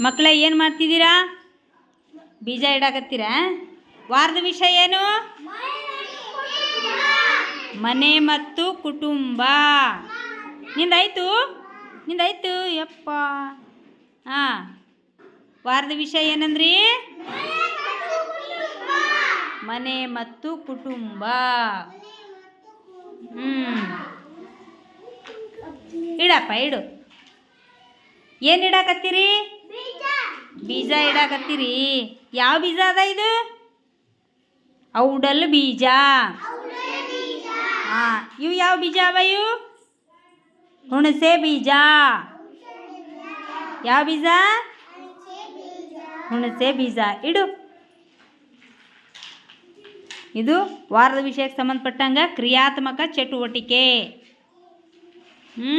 ಮಕ್ಕಳೇ, ಏನು ಮಾಡ್ತಿದ್ದೀರಾ? ಬೀಜ ಇಡಾಕತ್ತೀರಾ? ವಾರದ ವಿಷಯ ಏನು? ಮನೆ ಮತ್ತು ಕುಟುಂಬ. ನಿಂದಾಯ್ತು? ನಿಂದಾಯ್ತು, ಯಪ್ಪ. ಹಾಂ. ವಾರದ ವಿಷಯ ಏನಂದ್ರಿ? ಮನೆ ಮತ್ತು ಕುಟುಂಬ. ಹ್ಞೂ ಇಡಪ್ಪ, ಇಡು. ಏನು ಇಡಾಕತ್ತೀರಿ? ಬೀಜ ಇಡಾಕತ್ತೀರಿ? ಯಾವ ಬೀಜ ಅದ ಇದು? ಔಡಲ್ ಬೀಜ. ಹಾಂ ಇವು ಯಾವ ಬೀಜ ಅವ ಇವು? ಹುಣಸೆ ಬೀಜ. ಯಾವ ಬೀಜ? ಹುಣಸೆ ಬೀಜ. ಇಡು. ಇದು ವಾರದ ವಿಷಯಕ್ಕೆ ಸಂಬಂಧಪಟ್ಟಂಗ ಕ್ರಿಯಾತ್ಮಕ ಚಟುವಟಿಕೆ. ಹ್ಞೂ